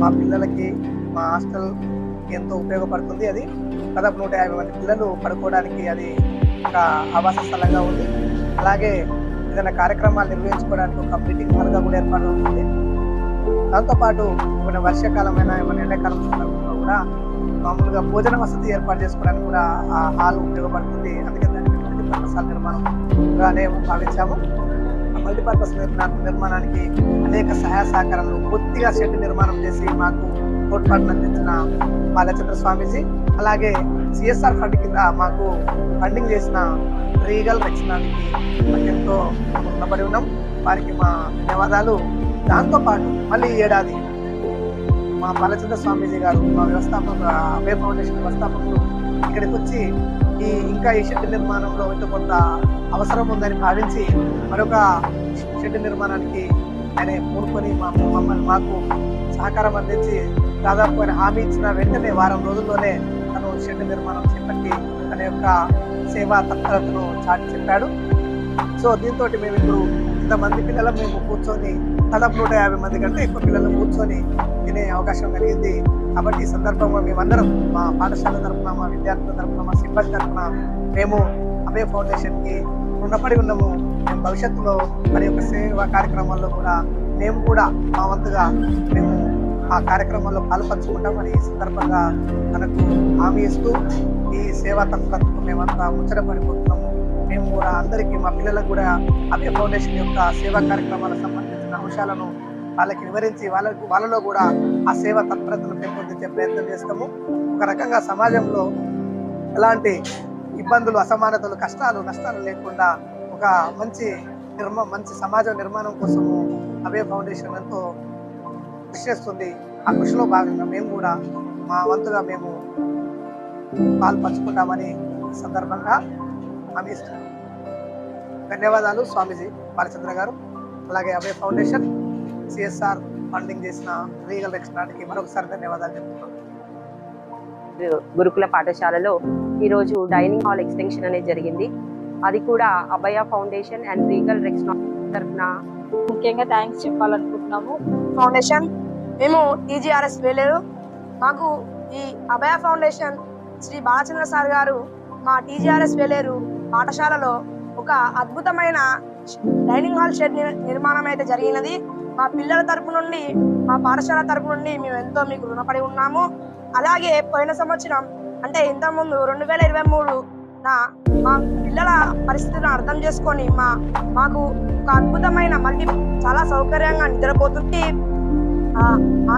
మా పిల్లలకి మా హాస్టల్ ఎంతో ఉపయోగపడుతుంది. అది దాదాపు నూట యాభై మంది పిల్లలు పడుకోవడానికి అది ఒక ఆవాస స్థలంగా ఉంది. అలాగే ఏదైనా కార్యక్రమాలు నిర్వహించుకోవడానికి ఒక మీటింగ్ హాల్గా కూడా ఏర్పాటు అవుతుంది. దాంతోపాటు ఏమైనా వర్షాకాలమైన ఏమైనా ఎండాకాలం సందర్భంలో కూడా మామూలుగా భోజన వసతి ఏర్పాటు చేసుకోవడానికి కూడా ఆ హాల్ ఉపయోగపడుతుంది. అందుకే దానికి మల్టీపర్పస్ నిర్మాణంగానే భావించాము. మల్టీపర్పస్ నిర్మాణ నిర్మాణానికి అనేక సహాయ సహకారాలు పూర్తిగా షెడ్ నిర్మాణం చేసి మాకు తోడ్పాటును అందించిన బాలచంద్ర స్వామీజీ అలాగే సిఎస్ఆర్ ఫండ్ కింద మాకు ఫండింగ్ చేసిన రీగల్ రక్షణానికి ఎంతో రుణపడి ఉన్నాం. వారికి మా ధన్యవాదాలు. దాంతోపాటు మళ్ళీ ఈ ఏడాది మా బాలచంద్ర స్వామీజీ గారు మా వ్యవస్థాపక అభయ ఫౌండేషన్ వ్యవస్థాపకులు ఇక్కడికి వచ్చి ఈ ఇంకా ఈ షెడ్ నిర్మాణంలో ఇంత కొంత అవసరం ఉందని భావించి మరొక షెడ్ నిర్మాణానికి ఆయన పూనుకొని మా మమ్మల్ని మాకు సహకారం అందించి దాదాపు ఆయన హామీ ఇచ్చిన వెంటనే వారం రోజుల్లోనే తను షెడ్ నిర్మాణం చేపట్టి తన యొక్క సేవా తత్పరతను చాటి చెప్పాడు. సో దీంతో మేము ఇప్పుడు ఇంతమంది పిల్లలు మేము కూర్చొని దాదాపు నూట యాభై మంది కంటే ఎక్కువ పిల్లలు కూర్చొని తినే అవకాశం కలిగింది. కాబట్టి ఈ సందర్భంగా మేమందరం మా పాఠశాల తరఫున మా విద్యార్థుల తరఫున మా సిబ్బంది తరఫున మేము అభయ ఫౌండేషన్కి రుణపడి ఉన్నాము. మేము భవిష్యత్తులో మరి యొక్క సేవా కార్యక్రమాల్లో కూడా మేము కూడా మా వంతుగా మేము ఆ కార్యక్రమాల్లో పాల్పంచుకుంటామని ఈ సందర్భంగా మనకు హామీ ఇస్తూ ఈ సేవా తత్పరతకు మేమంతా ముచ్చటపడిపోతున్నాము మేము కూడా అందరికీ మా పిల్లలకు కూడా అభయ ఫౌండేషన్ యొక్క సేవా కార్యక్రమాలకు సంబంధించిన అంశాలను వాళ్ళకి వివరించి వాళ్ళకు వాళ్ళలో కూడా ఆ సేవ తత్పరతను పెంపొందించే ప్రయత్నం చేస్తాము. ఒక రకంగా సమాజంలో ఎలాంటి ఇబ్బందులు అసమానతలు కష్టాలు నష్టాలు లేకుండా ఒక మంచి నిర్మ మంచి సమాజ నిర్మాణం కోసము అభయ ఫౌండేషన్ ఎంతో కృషి చేస్తుంది. ఆ కృషిలో భాగంగా మేము కూడా మా వంతుగా మేము పాల్పంచుకుంటామని సందర్భంగా హామీ ఇస్తున్నాం. ధన్యవాదాలు స్వామీజీ బాలచంద్ర గారు. అలాగే అభయ ఫౌండేషన్ సిఎస్ఆర్ ఫండింగ్ చేసిన లీగల్ రక్షణకి మరొకసారి ధన్యవాదాలు చెప్తున్నాను గురుకుల పాఠశాలలో ఈరోజు డైనింగ్ హాల్ ఎక్స్టెన్షన్ అనేది జరిగింది. అది కూడా Abhaya foundation and Regal Rex తరఫున. ముఖ్యంగా థ్యాంక్స్ చెప్పాలనుకుంటున్నాము. ఫౌండేషన్ మేము టీజీఆర్ఎస్ వేలేరు మాకు ఈ అభయ ఫౌండేషన్ శ్రీ బాలచంద్ర సార్ గారు మా టీజీఆర్ఎస్ వేలేరు పాఠశాలలో. ఒక అద్భుతమైన డైనింగ్ హాల్ షెడ్ నిర్- నిర్మాణం అయితే జరిగినది. మా పిల్లల తరపు నుండి మా పాఠశాల తరపు నుండి మేము ఎంతో మీకు రుణపడి ఉన్నాము. అలాగే పోయిన సంవత్సరం అంటే ఇంతకుముందు రెండు వేల ఇరవై మూడు నా మా పిల్లల పరిస్థితిని అర్థం చేసుకొని మా మాకు ఒక అద్భుతమైన మళ్ళీ చాలా సౌకర్యంగా నిద్రపోతుంది